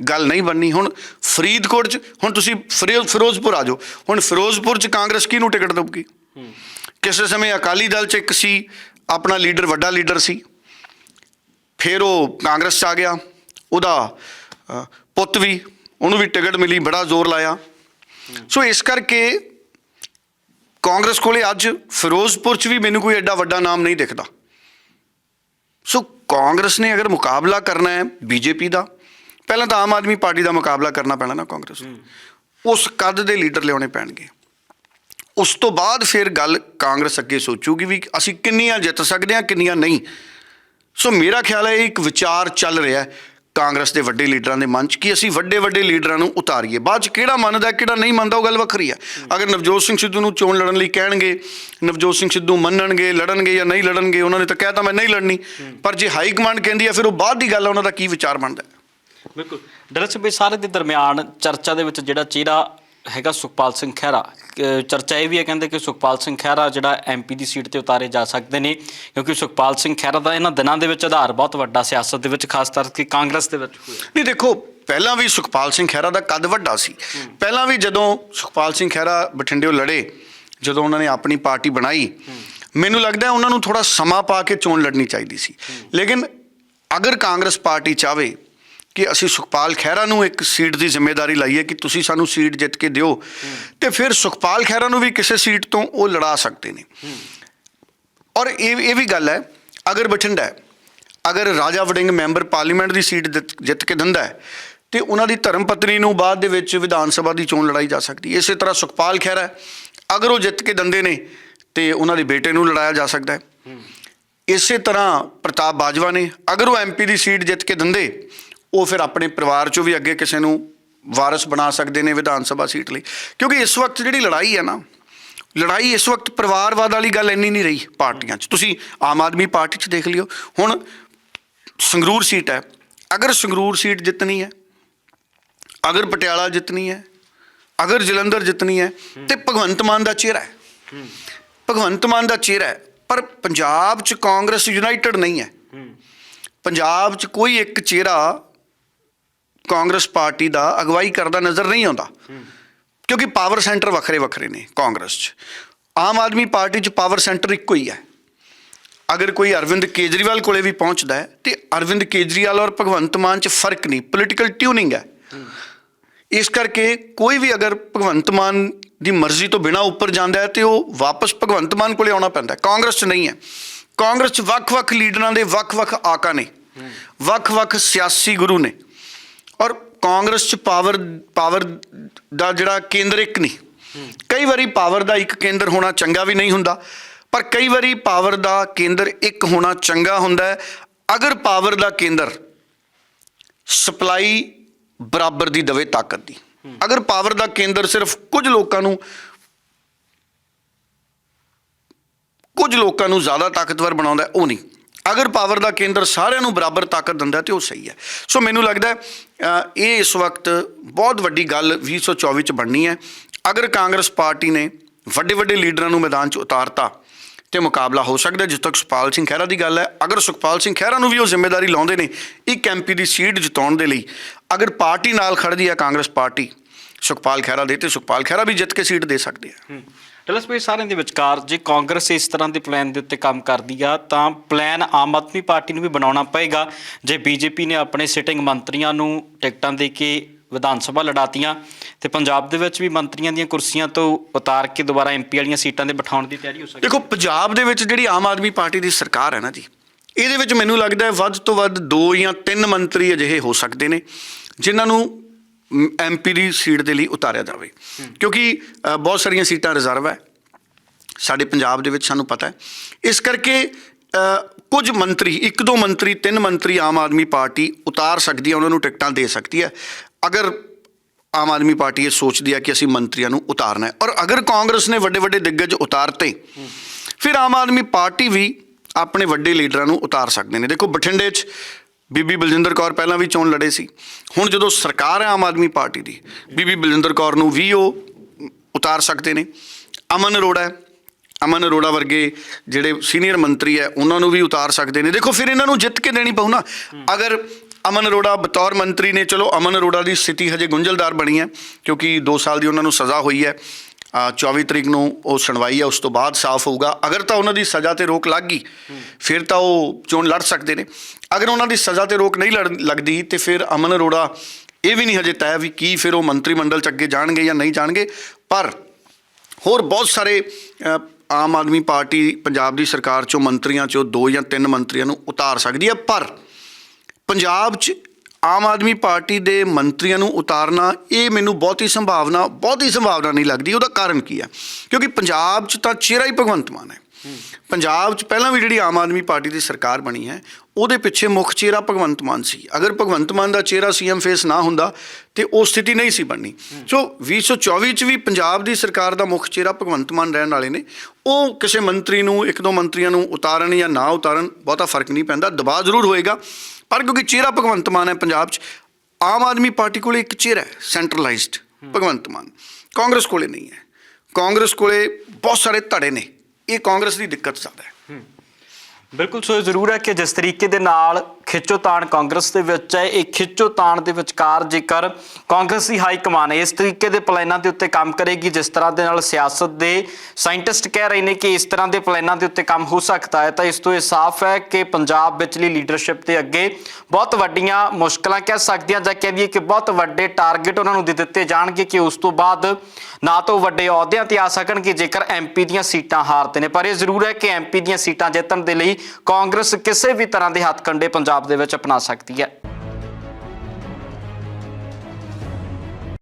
ਗੱਲ ਨਹੀਂ ਬਣਨੀ। ਹੁਣ ਫਰੀਦਕੋਟ 'ਚ, ਹੁਣ ਤੁਸੀਂ ਫਿਰੋ- ਫਿਰੋਜ਼ਪੁਰ ਆ ਜਾਓ। ਹੁਣ ਫਿਰੋਜ਼ਪੁਰ 'ਚ ਕਾਂਗਰਸ ਕਿਹਨੂੰ ਟਿਕਟ ਦੇਊਗੀ? ਕਿਸੇ ਸਮੇਂ ਅਕਾਲੀ ਦਲ 'ਚ ਇੱਕ ਸੀ, ਆਪਣਾ ਲੀਡਰ, ਵੱਡਾ ਲੀਡਰ ਸੀ। ਫਿਰ ਉਹ ਕਾਂਗਰਸ 'ਚ ਆ ਗਿਆ। ਉਹਦਾ ਪੁੱਤ ਵੀ ਉਹਨੂੰ ਵੀ ਟਿਕਟ ਮਿਲੀ, ਬੜਾ ਜ਼ੋਰ ਲਾਇਆ। ਸੋ ਇਸ ਕਰਕੇ ਕਾਂਗਰਸ ਕੋਲੇ ਅੱਜ ਫਿਰੋਜ਼ਪੁਰ 'ਚ ਵੀ ਮੈਨੂੰ ਕੋਈ ਐਡਾ ਵੱਡਾ ਨਾਮ ਨਹੀਂ ਦਿਖਦਾ। ਸੋ ਕਾਂਗਰਸ ਨੇ ਅਗਰ ਮੁਕਾਬਲਾ ਕਰਨਾ ਹੈ ਬੀਜੇਪੀ ਦਾ, ਪਹਿਲਾਂ ਤਾਂ ਆਮ ਆਦਮੀ ਪਾਰਟੀ ਦਾ ਮੁਕਾਬਲਾ ਕਰਨਾ ਪੈਣਾ ਨਾ ਕਾਂਗਰਸ ਨੂੰ। ਉਸ ਕੱਦ ਦੇ ਲੀਡਰ ਲਿਆਉਣੇ ਪੈਣਗੇ। ਉਸ ਤੋਂ ਬਾਅਦ ਫਿਰ ਗੱਲ ਕਾਂਗਰਸ ਅੱਗੇ ਸੋਚੂਗੀ ਵੀ ਅਸੀਂ ਕਿੰਨੀਆਂ ਜਿੱਤ ਸਕਦੇ ਹਾਂ, ਕਿੰਨੀਆਂ ਨਹੀਂ। ਸੋ ਮੇਰਾ ਖਿਆਲ ਹੈ ਇਹ ਇੱਕ ਵਿਚਾਰ ਚੱਲ ਰਿਹਾ ਹੈ। ਕਾਂਗਰਸ ਦੇ ਵੱਡੇ ਲੀਡਰਾਂ ਦੇ ਮਨ 'ਚ ਕਿ ਅਸੀਂ ਵੱਡੇ ਵੱਡੇ ਲੀਡਰਾਂ ਨੂੰ ਉਤਾਰੀਏ। ਬਾਅਦ 'ਚ ਕਿਹੜਾ ਮੰਨਦਾ, ਕਿਹੜਾ ਨਹੀਂ ਮੰਨਦਾ, ਉਹ ਗੱਲ ਵੱਖਰੀ ਹੈ। ਅਗਰ ਨਵਜੋਤ ਸਿੰਘ ਸਿੱਧੂ ਨੂੰ ਚੋਣ ਲੜਨ ਲਈ ਕਹਿਣਗੇ, ਨਵਜੋਤ ਸਿੰਘ ਸਿੱਧੂ ਮੰਨਣਗੇ, ਲੜਨਗੇ ਜਾਂ ਨਹੀਂ ਲੜਨਗੇ, ਉਹਨਾਂ ਨੇ ਤਾਂ ਕਹਿਤਾ ਮੈਂ ਨਹੀਂ ਲੜਨੀ। ਪਰ ਜੇ ਹਾਈ ਕਮਾਂਡ ਕਹਿੰਦੀ ਹੈ, ਫਿਰ ਉਹ ਬਾਅਦ ਦੀ ਗੱਲ ਹੈ, ਉਹਨਾਂ ਦਾ ਕੀ ਵਿਚਾਰ ਬਣਦਾ ਬਿਲਕੁਲ। ਦਰਅਸਲ ਵੀ ਸਾਰੇ ਦੇ ਦਰਮਿਆਨ ਚਰਚਾ ਦੇ ਵਿੱਚ ਜਿਹੜਾ ਚਿਹਰਾ ਹੈਗਾ ਸੁਖਪਾਲ ਸਿੰਘ ਖਹਿਰਾ। ਚਰਚਾ ਇਹ ਵੀ ਹੈ ਕਹਿੰਦੇ ਕਿ ਸੁਖਪਾਲ ਸਿੰਘ ਖਹਿਰਾ ਜਿਹੜਾ ਐਮਪੀ ਦੀ ਸੀਟ ਤੇ ਉਤਾਰੇ ਜਾ ਸਕਦੇ ਨੇ ਕਿਉਂਕਿ ਸੁਖਪਾਲ ਸਿੰਘ ਖਹਿਰਾ ਦਾ ਇਹਨਾਂ ਦਿਨਾਂ ਦੇ ਵਿੱਚ ਆਧਾਰ ਬਹੁਤ ਵੱਡਾ ਸਿਆਸਤ ਦੇ ਵਿੱਚ ਖਾਸ ਕਰਕੇ ਕਾਂਗਰਸ ਦੇ ਵਿੱਚ ਹੋਇਆ। ਨਹੀਂ ਦੇਖੋ ਪਹਿਲਾਂ ਵੀ ਸੁਖਪਾਲ ਸਿੰਘ ਖਹਿਰਾ ਦਾ ਕੱਦ ਵੱਡਾ ਸੀ? ਪਹਿਲਾਂ ਵੀ ਜਦੋਂ ਸੁਖਪਾਲ ਸਿੰਘ ਖਹਿਰਾ ਬਠਿੰਡਿਓ ਲੜੇ ਜਦੋਂ ਉਹਨਾਂ ਨੇ ਆਪਣੀ ਪਾਰਟੀ ਬਣਾਈ ਮੈਨੂੰ ਲੱਗਦਾ ਹੈ ਉਹਨਾਂ ਨੂੰ ਥੋੜਾ ਸਮਾਂ ਪਾ ਕੇ ਚੋਣ ਲੜਨੀ ਚਾਹੀਦੀ ਸੀ। ਲੇਕਿਨ ਅਗਰ ਕਾਂਗਰਸ ਪਾਰਟੀ ਚਾਵੇ ਕਿ ਅਸੀਂ ਸੁਖਪਾਲ ਖਹਿਰਾ ਨੂੰ ਇੱਕ ਸੀਟ ਦੀ ਜ਼ਿੰਮੇਵਾਰੀ ਲਾਈਏ ਕਿ ਤੁਸੀਂ ਸਾਨੂੰ ਸੀਟ ਜਿੱਤ ਕੇ ਦਿਓ। ਤੇ ਫਿਰ ਸੁਖਪਾਲ ਖਹਿਰਾ ਨੂੰ ਵੀ ਕਿਸੇ ਸੀਟ ਤੋਂ ਉਹ ਲੜਾ ਸਕਦੇ ਨੇ। ਔਰ ਇਹ ਇਹ ਵੀ ਗੱਲ ਹੈ, ਅਗਰ ਬਠਿੰਡਾ ਅਗਰ ਰਾਜਾ ਵੜਿੰਗ ਮੈਂਬਰ ਪਾਰਲੀਮੈਂਟ ਦੀ ਸੀਟ ਜਿੱਤ- ਜਿੱਤ ਕੇ ਦਿੰਦਾ ਹੈ, ਤੇ ਉਹਨਾਂ ਦੀ ਧਰਮ ਪਤਨੀ ਨੂੰ ਬਾਅਦ ਦੇ ਵਿੱਚ ਵਿਧਾਨ ਸਭਾ ਦੀ ਚੋਣ ਲੜਾਈ ਜਾ ਸਕਦੀ ਇਸੇ ਤਰ੍ਹਾਂ ਸੁਖਪਾਲ ਖਹਿਰਾ ਅਗਰ ਉਹ ਜਿੱਤ ਕੇ ਦਿੰਦੇ ਨੇ, ਤੇ ਉਹਨਾਂ ਦੇ ਬੇਟੇ ਨੂੰ ਲੜਾਇਆ ਜਾ ਸਕਦਾ ਹੈ। ਇਸੇ ਤਰ੍ਹਾਂ ਪ੍ਰਤਾਪ ਬਾਜਵਾ ਨੇ, ਅਗਰ ਉਹ ਐਮਪੀ ਦੀ ਸੀਟ ਜਿੱਤ ਕੇ ਦਿੰਦੇ ਉਹ ਫਿਰ ਆਪਣੇ ਪਰਿਵਾਰ ਚੋਂ ਵੀ ਅੱਗੇ ਕਿਸੇ ਨੂੰ ਵਾਰਿਸ ਬਣਾ ਸਕਦੇ ਨੇ ਵਿਧਾਨ ਸਭਾ ਸੀਟ ਲਈ। ਕਿਉਂਕਿ ਇਸ ਵਕਤ ਜਿਹੜੀ ਲੜਾਈ ਹੈ ਨਾ, ਲੜਾਈ ਇਸ ਵਕਤ ਪਰਿਵਾਰਵਾਦ ਵਾਲੀ ਗੱਲ ਇੰਨੀ ਨਹੀਂ ਰਹੀ ਪਾਰਟੀਆਂ 'ਚ। ਤੁਸੀਂ ਆਮ ਆਦਮੀ ਪਾਰਟੀ 'ਚ ਦੇਖ ਲਿਓ। ਹੁਣ ਸੰਗਰੂਰ ਸੀਟ ਹੈ। ਅਗਰ ਸੰਗਰੂਰ ਸੀਟ ਜਿੱਤਣੀ ਹੈ, ਅਗਰ ਪਟਿਆਲਾ ਜਿੱਤਣੀ ਹੈ, ਅਗਰ ਜਲੰਧਰ ਜਿੱਤਣੀ ਹੈ, ਤੇ ਭਗਵੰਤ ਮਾਨ ਦਾ ਚਿਹਰਾ ਹੈ। ਭਗਵੰਤ ਮਾਨ ਦਾ ਚਿਹਰਾ ਹੈ। ਪਰ ਪੰਜਾਬ 'ਚ ਕਾਂਗਰਸ ਯੂਨਾਈਟਿਡ ਨਹੀਂ ਹੈ। ਪੰਜਾਬ 'ਚ ਕੋਈ ਇੱਕ ਚਿਹਰਾ ਕਾਂਗਰਸ ਪਾਰਟੀ ਦਾ ਅਗਵਾਈ ਕਰਦਾ ਨਜ਼ਰ ਨਹੀਂ ਆਉਂਦਾ। ਕਿਉਂਕਿ ਪਾਵਰ ਸੈਂਟਰ ਵੱਖਰੇ ਵੱਖਰੇ ਨੇ ਕਾਂਗਰਸ 'ਚ। ਆਮ ਆਦਮੀ ਪਾਰਟੀ 'ਚ ਪਾਵਰ ਸੈਂਟਰ ਇੱਕੋ ਹੀ ਹੈ। ਅਗਰ ਕੋਈ ਅਰਵਿੰਦ ਕੇਜਰੀਵਾਲ ਕੋਲੇ ਵੀ ਪਹੁੰਚਦਾ ਹੈ, ਤੇ ਅਰਵਿੰਦ ਕੇਜਰੀਵਾਲ ਔਰ ਭਗਵੰਤ ਮਾਨ 'ਚ ਫ਼ਰਕ ਨਹੀਂ ਪੋਲੀਟੀਕਲ ਟਿਊਨਿੰਗ ਹੈ। ਇਸ ਕਰਕੇ ਕੋਈ ਵੀ ਅਗਰ ਭਗਵੰਤ ਮਾਨ ਦੀ ਮਰਜ਼ੀ ਤੋਂ ਬਿਨਾ ਉੱਪਰ ਜਾਂਦਾ ਹੈ, ਤੇ ਉਹ ਵਾਪਸ ਭਗਵੰਤ ਮਾਨ ਕੋਲੇ ਆਉਣਾ ਪੈਂਦਾ ਕਾਂਗਰਸ 'ਚ ਨਹੀਂ ਹੈ। ਕਾਂਗਰਸ 'ਚ ਵੱਖ-ਵੱਖ ਲੀਡਰਾਂ ਦੇ ਵੱਖ-ਵੱਖ ਆਕਾ ਨੇ। ਵੱਖ-ਵੱਖ ਸਿਆਸੀ ਗੁਰੂ ਨੇ। ਔਰ ਕਾਂਗਰਸ 'ਚ ਪਾਵਰ ਪਾਵਰ ਦਾ ਜਿਹੜਾ ਕੇਂਦਰ ਇੱਕ ਨਹੀਂ। ਕਈ ਵਾਰੀ ਪਾਵਰ ਦਾ ਇੱਕ ਕੇਂਦਰ ਹੋਣਾ ਚੰਗਾ ਵੀ ਨਹੀਂ ਹੁੰਦਾ, ਪਰ ਕਈ ਵਾਰੀ ਪਾਵਰ ਦਾ ਕੇਂਦਰ ਇੱਕ ਹੋਣਾ ਚੰਗਾ ਹੁੰਦਾ ਹੈ। ਅਗਰ ਪਾਵਰ ਦਾ ਕੇਂਦਰ ਸਪਲਾਈ ਬਰਾਬਰ ਦੀ ਦਵੇ ਤਾਕਤ ਦੀ। ਅਗਰ ਪਾਵਰ ਦਾ ਕੇਂਦਰ ਸਿਰਫ ਕੁਝ ਲੋਕਾਂ ਨੂੰ, ਕੁਝ ਲੋਕਾਂ ਨੂੰ ਜ਼ਿਆਦਾ ਤਾਕਤਵਰ ਬਣਾਉਂਦਾ ਉਹ ਨਹੀਂ। ਅਗਰ ਪਾਵਰ ਦਾ ਕੇਂਦਰ ਸਾਰਿਆਂ ਨੂੰ ਬਰਾਬਰ ਤਾਕਤ ਦਿੰਦਾ ਹੈ ਤੇ ਉਹ ਸਹੀ ਹੈ। ਸੋ ਮੈਨੂੰ ਲੱਗਦਾ ਇਹ ਇਸ ਵਕਤ ਬਹੁਤ ਵੱਡੀ ਗੱਲ 2024 ਚ ਬਣਨੀ ਹੈ। ਅਗਰ ਕਾਂਗਰਸ ਪਾਰਟੀ ਨੇ ਵੱਡੇ ਵੱਡੇ ਲੀਡਰਾਂ ਨੂੰ ਮੈਦਾਨ 'ਚ ਉਤਾਰਤਾ ਤੇ ਮੁਕਾਬਲਾ ਹੋ ਸਕਦਾ ਹੈ। ਜਿੱਥੇ ਤੱਕ ਸੁਖਪਾਲ ਸਿੰਘ ਖਹਿਰਾ ਦੀ ਗੱਲ ਹੈ। ਅਗਰ ਸੁਖਪਾਲ ਸਿੰਘ ਖਹਿਰਾ ਨੂੰ ਵੀ ਉਹ ਜ਼ਿੰਮੇਵਾਰੀ ਲਾਉਂਦੇ ਨੇ ਇੱਕ ਐਮਪੀ ਦੀ ਸੀਟ ਜਿਤਾਉਣ ਦੇ ਲਈ, ਅਗਰ ਪਾਰਟੀ ਨਾਲ ਖੜਦੀ ਹੈ ਕਾਂਗਰਸ ਪਾਰਟੀ, ਸੁਖਪਾਲ ਖਹਿਰਾ ਦੇ, ਤੇ ਸੁਖਪਾਲ ਖਹਿਰਾ ਵੀ ਜਿੱਤ ਕੇ ਸੀਟ ਦੇ ਸਕਦੇ ਆ। ਡਲਸ ਵੀ ਸਾਰਿਆਂ ਦੇ ਵਿਚਕਾਰ ਜੇ ਕਾਂਗਰਸ ਇਸ ਤਰ੍ਹਾਂ ਦੇ ਪਲਾਨ ਦੇ ਉੱਤੇ ਕੰਮ ਕਰਦੀ ਆ, ਤਾਂ ਪਲਾਨ ਆਮ ਆਦਮੀ ਪਾਰਟੀ ਨੂੰ ਵੀ ਬਣਾਉਣਾ ਪਏਗਾ। ਜੇ ਬੀਜੇਪੀ ਨੇ ਆਪਣੇ ਸਿਟਿੰਗ ਮੰਤਰੀਆਂ ਨੂੰ ਟਿਕਟਾਂ ਦੇ ਕੇ ਵਿਧਾਨ ਸਭਾ ਲੜਾਤੀਆਂ, ਤੇ ਪੰਜਾਬ ਦੇ ਵਿੱਚ ਵੀ ਮੰਤਰੀਆਂ ਦੀਆਂ ਕੁਰਸੀਆਂ ਤੋਂ ਉਤਾਰ ਕੇ ਦੁਬਾਰਾ ਐਮਪੀ ਵਾਲੀਆਂ ਸੀਟਾਂ ਤੇ ਬਿਠਾਉਣ ਦੀ ਤਿਆਰੀ ਹੋ ਸਕਦੀ ਦੇਖੋ, ਪੰਜਾਬ ਦੇ ਵਿੱਚ ਜਿਹੜੀ ਆਮ ਆਦਮੀ ਪਾਰਟੀ ਦੀ ਸਰਕਾਰ ਹੈ ਨਾ ਜੀ, ਇਹਦੇ ਵਿੱਚ ਮੈਨੂੰ ਲੱਗਦਾ ਹੈ ਵੱਧ ਤੋਂ ਵੱਧ ਦੋ ਜਾਂ ਤਿੰਨ ਮੰਤਰੀ ਅਜਿਹੇ ਹੋ ਸਕਦੇ ਨੇ, ਜਿਨ੍ਹਾਂ ਨੂੰ ਐਮਪੀ ਦੀ ਸੀਟ ਦੇ ਲਈ ਉਤਾਰਿਆ ਜਾਵੇ। ਕਿਉਂਕਿ ਬਹੁਤ ਸਾਰੀਆਂ ਸੀਟਾਂ ਰਿਜ਼ਰਵ ਹੈ। ਸਾਡੇ ਪੰਜਾਬ ਦੇ ਵਿੱਚ ਸਾਨੂੰ ਪਤਾ ਹੈ। ਇਸ ਕਰਕੇ ਕੁਝ ਮੰਤਰੀ ਇੱਕ ਦੋ ਮੰਤਰੀ ਤਿੰਨ ਮੰਤਰੀ ਆਮ ਆਦਮੀ ਪਾਰਟੀ ਉਤਾਰ ਸਕਦੀ ਹੈ ਉਹਨਾਂ ਨੂੰ ਟਿਕਟਾਂ ਦੇ ਸਕਦੀ ਹੈ। ਅਗਰ ਆਮ ਆਦਮੀ ਪਾਰਟੀ ਇਹ ਸੋਚਦੀ ਹੈ ਕਿ ਅਸੀਂ ਮੰਤਰੀਆਂ ਨੂੰ ਉਤਾਰਨਾ ਹੈ। ਔਰ ਅਗਰ ਕਾਂਗਰਸ ਨੇ ਵੱਡੇ ਵੱਡੇ ਦਿੱਗਜ ਉਤਾਰਤੇ ਫਿਰ ਆਮ ਆਦਮੀ ਪਾਰਟੀ ਵੀ ਆਪਣੇ ਵੱਡੇ ਲੀਡਰਾਂ ਨੂੰ ਉਤਾਰ ਸਕਦੇ ਨੇ। ਦੇਖੋ ਬਠਿੰਡੇ 'ਚ ਬੀਬੀ ਬਲਜਿੰਦਰ ਕੌਰ ਪਹਿਲਾਂ ਵੀ ਚੋਣ ਲੜੇ ਸੀ। ਹੁਣ ਜਦੋਂ ਸਰਕਾਰ ਹੈ ਆਮ ਆਦਮੀ ਪਾਰਟੀ ਦੀ, ਬੀਬੀ ਬਲਜਿੰਦਰ ਕੌਰ ਨੂੰ ਵੀ ਉਹ ਉਤਾਰ ਸਕਦੇ ਨੇ। ਅਮਨ ਅਰੋੜਾ ਅਮਨ ਅਰੋੜਾ ਵਰਗੇ ਜਿਹੜੇ ਸੀਨੀਅਰ ਮੰਤਰੀ ਹੈ, ਉਹਨਾਂ ਨੂੰ ਵੀ ਉਤਾਰ ਸਕਦੇ ਨੇ। ਦੇਖੋ, ਫਿਰ ਇਹਨਾਂ ਨੂੰ ਜਿੱਤ ਕੇ ਦੇਣੀ ਪਊ ਨਾ। ਅਗਰ ਅਮਨ ਅਰੋੜਾ ਬਤੌਰ ਮੰਤਰੀ ਨੇ, ਚਲੋ, ਅਮਨ ਅਰੋੜਾ ਦੀ ਸਥਿਤੀ ਹਜੇ ਗੁੰਝਲਦਾਰ ਬਣੀ ਹੈ, ਕਿਉਂਕਿ 2 ਸਾਲ ਦੀ ਉਹਨਾਂ ਨੂੰ ਸਜ਼ਾ ਹੋਈ ਹੈ। 24 ਤਰੀਕ ਨੂੰ ਉਹ ਸੁਣਵਾਈ ਹੈ ਉਸ ਤੋਂ ਬਾਅਦ ਸਾਫ਼ ਹੋਊਗਾ। ਅਗਰ ਤਾਂ ਉਹਨਾਂ ਦੀ ਸਜ਼ਾ ਤੇ ਰੋਕ ਲੱਗ ਗਈ, ਫਿਰ ਤਾਂ ਉਹ ਚੋਣ ਲੜ ਸਕਦੇ ਨੇ। ਅਗਰ ਉਹਨਾਂ ਦੀ ਸਜ਼ਾ ਤੇ ਰੋਕ ਨਹੀਂ ਲੜ- ਲੱਗਦੀ, ਤੇ ਫਿਰ ਅਮਨ ਅਰੋੜਾ ਇਹ ਵੀ ਨਹੀਂ ਹਜੇ ਤੈਅ ਵੀ ਕੀ ਫਿਰ ਉਹ ਮੰਤਰੀ ਮੰਡਲ ਚ ਅੱਗੇ ਜਾਣਗੇ ਜਾਂ ਨਹੀਂ ਜਾਣਗੇ। ਪਰ ਹੋਰ ਬਹੁਤ ਸਾਰੇ ਆਮ ਆਦਮੀ ਪਾਰਟੀ ਪੰਜਾਬ ਦੀ ਸਰਕਾਰ ਚੋਂ ਮੰਤਰੀਆਂ ਚੋਂ ਦੋ ਜਾਂ ਤਿੰਨ ਮੰਤਰੀਆਂ ਨੂੰ ਉਤਾਰ ਸਕਦੀ ਹੈ ਪਰ ਪੰਜਾਬ 'ਚ ਆਮ ਆਦਮੀ ਪਾਰਟੀ ਦੇ ਮੰਤਰੀਆਂ ਨੂੰ ਉਤਾਰਨਾ, ਇਹ ਮੈਨੂੰ ਬਹੁਤੀ ਸੰਭਾਵਨਾ ਬਹੁਤੀ ਸੰਭਾਵਨਾ ਨਹੀਂ ਲੱਗਦੀ। ਉਹਦਾ ਕਾਰਨ ਕੀ ਹੈ? ਕਿਉਂਕਿ ਪੰਜਾਬ 'ਚ ਤਾਂ ਚਿਹਰਾ ਹੀ ਭਗਵੰਤ ਮਾਨ ਹੈ। ਪੰਜਾਬ 'ਚ ਪਹਿਲਾਂ ਵੀ ਜਿਹੜੀ ਆਮ ਆਦਮੀ ਪਾਰਟੀ ਦੀ ਸਰਕਾਰ ਬਣੀ ਹੈ, ਉਹਦੇ ਪਿੱਛੇ ਮੁੱਖ ਚਿਹਰਾ ਭਗਵੰਤ ਮਾਨ ਸੀ। ਅਗਰ ਭਗਵੰਤ ਮਾਨ ਦਾ ਚਿਹਰਾ ਸੀਐਮ ਫੇਸ ਨਾ ਹੁੰਦਾ, ਤੇ ਉਹ ਸਥਿਤੀ ਨਹੀਂ ਸੀ ਬਣਨੀ। ਸੋ 2024 ਚ ਵੀ ਪੰਜਾਬ ਦੀ ਸਰਕਾਰ ਦਾ ਮੁੱਖ ਚਿਹਰਾ ਭਗਵੰਤ ਮਾਨ ਰਹਿਣ ਵਾਲੇ ਨੇ। ਉਹ ਕਿਸੇ ਮੰਤਰੀ ਨੂੰ, ਇੱਕ ਦੋ ਮੰਤਰੀਆਂ ਨੂੰ ਉਤਾਰਨ ਜਾਂ ਨਾ ਉਤਾਰਨ ਬਹੁਤਾ ਫ਼ਰਕ ਨਹੀਂ ਪੈਂਦਾ। ਦਬਾਅ ਜ਼ਰੂਰ ਹੋਏਗਾ। ਪਰ ਕਿਉਂਕਿ ਚਿਹਰਾ ਭਗਵੰਤ ਮਾਨ ਹੈ ਪੰਜਾਬ 'ਚ, ਆਮ ਆਦਮੀ ਪਾਰਟੀ ਕੋਲੇ ਇੱਕ ਚਿਹਰਾ ਹੈ ਸੈਂਟਰਲਾਈਜ਼ਡ ਭਗਵੰਤ ਮਾਨ। ਕਾਂਗਰਸ ਕੋਲੇ ਨਹੀਂ ਹੈ। ਕਾਂਗਰਸ ਕੋਲੇ ਬਹੁਤ ਸਾਰੇ ਧੜੇ ਨੇ। ਇਹ ਕਾਂਗਰਸ ਦੀ ਦਿੱਕਤ ਜ਼ਿਆਦਾ ਹੈ। ਬਿਲਕੁਲ, ਸੋ ਇਹ ਜ਼ਰੂਰ ਹੈ ਕਿ ਜਿਸ ਤਰੀਕੇ ਦੇ ਨਾਲ ਖਿੱਚੋਤਾਣ ਕਾਂਗਰਸ ਦੇ ਵਿੱਚ ਹੈ। ਇਹ ਖਿੱਚੋਤਾਣ ਦੇ ਵਿਚਕਾਰ ਜੇਕਰ ਕਾਂਗਰਸ ਦੀ ਹਾਈ ਕਮਾਨ ਇਸ ਤਰੀਕੇ ਦੇ ਪਲਾਨਾਂ ਦੇ ਉੱਤੇ ਕੰਮ ਕਰੇਗੀ, ਜਿਸ ਤਰ੍ਹਾਂ ਦੇ ਨਾਲ ਸਿਆਸਤ ਦੇ ਸਾਇੰਟਿਸਟ ਕਹਿ ਰਹੇ ਨੇ ਕਿ ਇਸ ਤਰ੍ਹਾਂ ਦੇ ਪਲਾਨਾਂ ਦੇ ਉੱਤੇ ਕੰਮ ਹੋ ਸਕਦਾ ਹੈ, ਤਾਂ ਇਸ ਤੋਂ ਇਹ ਸਾਫ਼ ਹੈ ਕਿ ਪੰਜਾਬ ਵਿਚਲੀ ਲੀਡਰਸ਼ਿਪ ਦੇ ਅੱਗੇ ਬਹੁਤ ਵੱਡੀਆਂ ਮੁਸ਼ਕਲਾਂ ਕਹਿ ਸਕਦੀਆਂ ਜਾਂ ਕਹਿ ਦਈਏ ਕਿ ਬਹੁਤ ਵੱਡੇ ਟਾਰਗੇਟ ਉਹਨਾਂ ਨੂੰ ਦੇ ਦਿੱਤੇ ਜਾਣਗੇ ਕਿ ਉਸ ਤੋਂ ਬਾਅਦ ਨਾ ਤਾਂ ਉਹ ਵੱਡੇ ਅਹੁਦਿਆਂ ਤੇ ਆ ਸਕਣਗੇ, ਜੇਕਰ ਐਮਪੀ ਦੀਆਂ ਸੀਟਾਂ ਹਾਰਦੇ ਨੇ। ਪਰ ਇਹ ਜ਼ਰੂਰ ਹੈ ਕਿ ਐਮਪੀ ਦੀਆਂ ਸੀਟਾਂ ਜਿੱਤਣ ਦੇ ਲਈ ਕਾਂਗਰਸ ਕਿਸੇ ਵੀ ਤਰ੍ਹਾਂ ਦੇ ਹੱਥਕੰਡੇ ਪੰਜਾਬ ਦੇ ਵਿੱਚ ਅਪਣਾ ਸਕਦੀ ਹੈ।